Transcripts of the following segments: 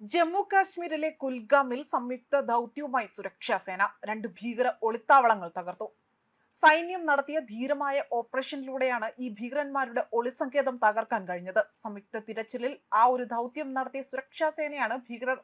ജമ്മു കാശ്മീരിലെ കുൽഗാമിൽ സംയുക്ത ദൗത്യവുമായി സുരക്ഷാസേന രണ്ട് ഭീകര ഒളിത്താവളങ്ങൾ തകർത്തു. സൈന്യം നടത്തിയ ധീരമായ ഓപ്പറേഷനിലൂടെയാണ് ഈ ഭീകരന്മാരുടെ ഒളിസങ്കേതം തകർക്കാൻ കഴിഞ്ഞത്. സംയുക്ത തിരച്ചിലിൽ ആ ഒരു ദൗത്യം നടത്തിയ സുരക്ഷാസേനയാണ് ഭീകരർ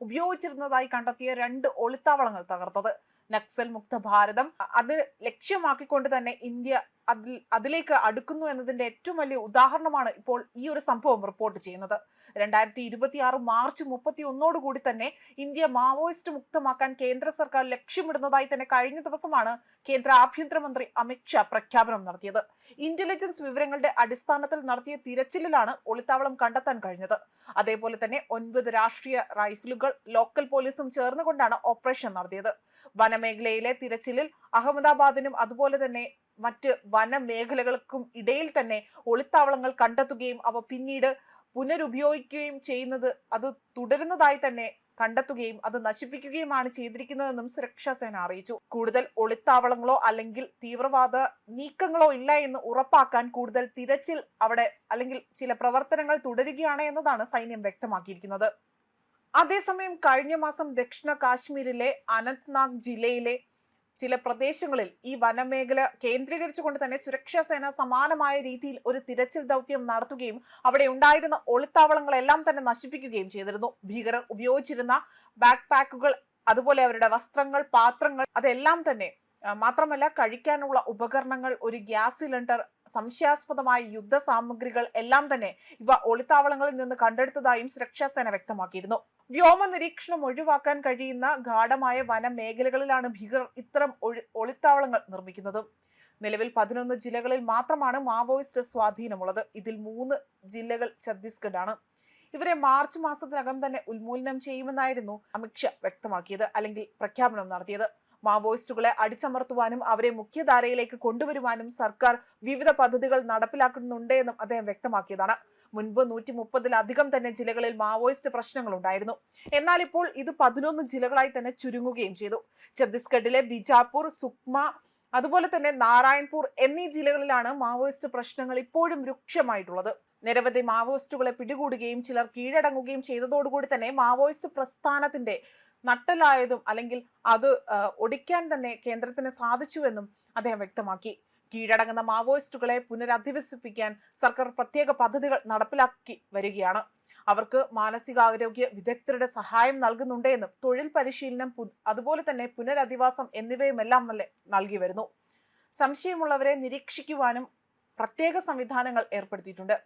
ഉപയോഗിച്ചിരുന്നതായി കണ്ടെത്തിയ രണ്ട് ഒളിത്താവളങ്ങൾ തകർത്തത്. നക്സൽ മുക്ത ഭാരതം അത് ലക്ഷ്യമാക്കിക്കൊണ്ട് തന്നെ ഇന്ത്യ അതിൽ അതിലേക്ക് അടുക്കുന്നു എന്നതിന്റെ ഏറ്റവും വലിയ ഉദാഹരണമാണ് ഇപ്പോൾ ഈ ഒരു സംഭവം റിപ്പോർട്ട് ചെയ്യുന്നത്. രണ്ടായിരത്തി ഇരുപത്തി ആറ് മാർച്ച് മുപ്പത്തി ഒന്നോട് കൂടി തന്നെ ഇന്ത്യ മാവോയിസ്റ്റ് മുക്തമാക്കാൻ കേന്ദ്ര സർക്കാർ ലക്ഷ്യമിടുന്നതായി തന്നെ കഴിഞ്ഞ ദിവസമാണ് കേന്ദ്ര ആഭ്യന്തരമന്ത്രി അമിത്ഷാ പ്രഖ്യാപനം നടത്തിയത്. ഇന്റലിജൻസ് വിവരങ്ങളുടെ അടിസ്ഥാനത്തിൽ നടത്തിയ തിരച്ചിലിലാണ് ഒളിത്താവളം കണ്ടെത്താൻ കഴിഞ്ഞത്. അതേപോലെ തന്നെ ഒൻപത് രാഷ്ട്രീയ റൈഫിലുകൾ ലോക്കൽ പോലീസും ചേർന്നുകൊണ്ടാണ് ഓപ്പറേഷൻ നടത്തിയത്. വനമേഖലയിലെ തിരച്ചിലിൽ അഹമ്മദാബാദിനും അതുപോലെ തന്നെ മറ്റ് വനമേഖലകൾക്കും ഇടയിൽ തന്നെ ഒളിത്താവളങ്ങൾ കണ്ടെത്തുകയും അവ പിന്നീട് പുനരുപയോഗിക്കുകയും ചെയ്യുന്നത് അത് തുടരുന്നതായി തന്നെ കണ്ടെത്തുകയും അത് നശിപ്പിക്കുകയുമാണ് ചെയ്തിരിക്കുന്നതെന്നും സുരക്ഷാ സേന അറിയിച്ചു. കൂടുതൽ ഒളിത്താവളങ്ങളോ അല്ലെങ്കിൽ തീവ്രവാദ നീക്കങ്ങളോ ഇല്ല എന്ന് ഉറപ്പാക്കാൻ കൂടുതൽ തിരച്ചിൽ അവിടെ അല്ലെങ്കിൽ ചില പ്രവർത്തനങ്ങൾ തുടരുകയാണ് എന്നതാണ് സൈന്യം വ്യക്തമാക്കിയിരിക്കുന്നത്. അതേസമയം കഴിഞ്ഞ മാസം ദക്ഷിണ കാശ്മീരിലെ അനന്ത്നാഗ് ജില്ലയിലെ ചില പ്രദേശങ്ങളിൽ ഈ വനമേഖല കേന്ദ്രീകരിച്ചുകൊണ്ട് തന്നെ സുരക്ഷാ സേന സമാനമായ രീതിയിൽ ഒരു തിരച്ചിൽ ദൗത്യം നടത്തുകയും അവിടെ ഉണ്ടായിരുന്ന ഒളിത്താവളങ്ങളെല്ലാം തന്നെ നശിപ്പിക്കുകയും ചെയ്തിരുന്നു. ഭീകരർ ഉപയോഗിച്ചിരുന്ന ബാക്ക് പാക്കുകൾ അതുപോലെ അവരുടെ വസ്ത്രങ്ങൾ പാത്രങ്ങൾ അതെല്ലാം തന്നെ മാത്രമല്ല കഴിക്കാനുള്ള ഉപകരണങ്ങൾ ഒരു ഗ്യാസ് സിലിണ്ടർ സംശയാസ്പദമായ യുദ്ധ സാമഗ്രികൾ എല്ലാം തന്നെ ഇവ ഒളിത്താവളങ്ങളിൽ നിന്ന് കണ്ടെടുത്തതായും സുരക്ഷാസേന വ്യക്തമാക്കിയിരുന്നു. വ്യോമ നിരീക്ഷണം ഒഴിവാക്കാൻ കഴിയുന്ന ഗാഠമായ വനമേഖലകളിലാണ് ഭീകരർ ഇത്തരം ഒളിത്താവളങ്ങൾ നിർമ്മിക്കുന്നത്. നിലവിൽ പതിനൊന്ന് ജില്ലകളിൽ മാത്രമാണ് മാവോയിസ്റ്റ് സ്വാധീനമുള്ളത്. ഇതിൽ മൂന്ന് ജില്ലകൾ ഛത്തീസ്ഗഡ് ആണ് ഇവരെ മാർച്ച് മാസത്തിനകം തന്നെ ഉന്മൂലനം ചെയ്യുമെന്നായിരുന്നു അമിത്ഷാ വ്യക്തമാക്കിയത് അല്ലെങ്കിൽ പ്രഖ്യാപനം നടത്തിയത്. മാവോയിസ്റ്റുകളെ അടിച്ചമർത്തുവാനും അവരെ മുഖ്യധാരയിലേക്ക് കൊണ്ടുവരുവാനും സർക്കാർ വിവിധ പദ്ധതികൾ നടപ്പിലാക്കുന്നുണ്ട് എന്നും അദ്ദേഹം വ്യക്തമാക്കിയതാണ്. മുൻപ് നൂറ്റി മുപ്പതിലധികം തന്നെ ജില്ലകളിൽ മാവോയിസ്റ്റ് പ്രശ്നങ്ങൾ ഉണ്ടായിരുന്നു എന്നാൽ ഇപ്പോൾ ഇത് പതിനൊന്ന് ജില്ലകളായി തന്നെ ചുരുങ്ങുകയും ചെയ്തു. ഛത്തീസ്ഗഡിലെ ബിജാപൂർ സുക്മ അതുപോലെ തന്നെ നാരായൺപൂർ എന്നീ ജില്ലകളിലാണ് മാവോയിസ്റ്റ് പ്രശ്നങ്ങൾ ഇപ്പോഴും രൂക്ഷമായിട്ടുള്ളത്. നിരവധി മാവോയിസ്റ്റുകളെ പിടികൂടുകയും ചിലർ കീഴടങ്ങുകയും ചെയ്തതോടുകൂടി തന്നെ മാവോയിസ്റ്റ് പ്രസ്ഥാനത്തിന്റെ നട്ടലായതും അല്ലെങ്കിൽ അത് ഒടിക്കാൻ തന്നെ കേന്ദ്രത്തിന് സാധിച്ചുവെന്നും അദ്ദേഹം വ്യക്തമാക്കി. കീഴടങ്ങുന്ന മാവോയിസ്റ്റുകളെ പുനരധിവസിപ്പിക്കാൻ സർക്കാർ പ്രത്യേക പദ്ധതികൾ നടപ്പിലാക്കി വരികയാണ്. അവർക്ക് മാനസികാരോഗ്യ വിദഗ്ധരുടെ സഹായം നൽകുന്നുണ്ട് എന്നും തൊഴിൽ പരിശീലനം അതുപോലെ തന്നെ പുനരധിവാസം എന്നിവയുമെല്ലാം നല്ല- നൽകി വരുന്നു. സംശയമുള്ളവരെ നിരീക്ഷിക്കുവാനും പ്രത്യേക സംവിധാനങ്ങൾ ഏർപ്പെടുത്തിയിട്ടുണ്ട്.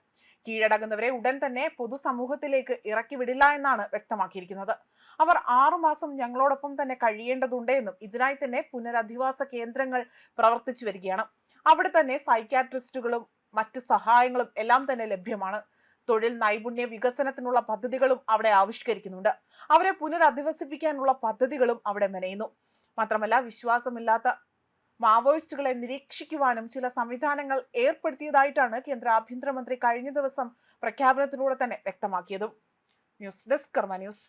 കീഴടങ്ങുന്നവരെ ഉടൻ തന്നെ പൊതുസമൂഹത്തിലേക്ക് ഇറക്കി വിടില്ല എന്നാണ് വ്യക്തമാക്കിയിരിക്കുന്നത്. അവർ ആറുമാസം ഞങ്ങളോടൊപ്പം തന്നെ കഴിയേണ്ടതുണ്ട് എന്നും ഇതിനായി തന്നെ പുനരധിവാസ കേന്ദ്രങ്ങൾ പ്രവർത്തിച്ചു വരികയാണ്. അവിടെ തന്നെ സൈക്യാട്രിസ്റ്റുകളും മറ്റ് സഹായങ്ങളും എല്ലാം തന്നെ ലഭ്യമാണ്. തൊഴിൽ നൈപുണ്യ വികസനത്തിനുള്ള പദ്ധതികളും അവിടെ ആവിഷ്കരിക്കുന്നുണ്ട്. അവരെ പുനരധിവസിപ്പിക്കാനുള്ള പദ്ധതികളും അവിടെ മെനയുന്നു. മാത്രമല്ല വിശ്വാസമില്ലാത്ത മാവോയിസ്റ്റുകളെ നിരീക്ഷിക്കുവാനും ചില സംവിധാനങ്ങൾ ഏർപ്പെടുത്തിയതായിട്ടാണ് കേന്ദ്ര ആഭ്യന്തരമന്ത്രി കഴിഞ്ഞ ദിവസം പ്രഖ്യാപനത്തിലൂടെ തന്നെ വ്യക്തമാക്കിയതും. News desk Karma news.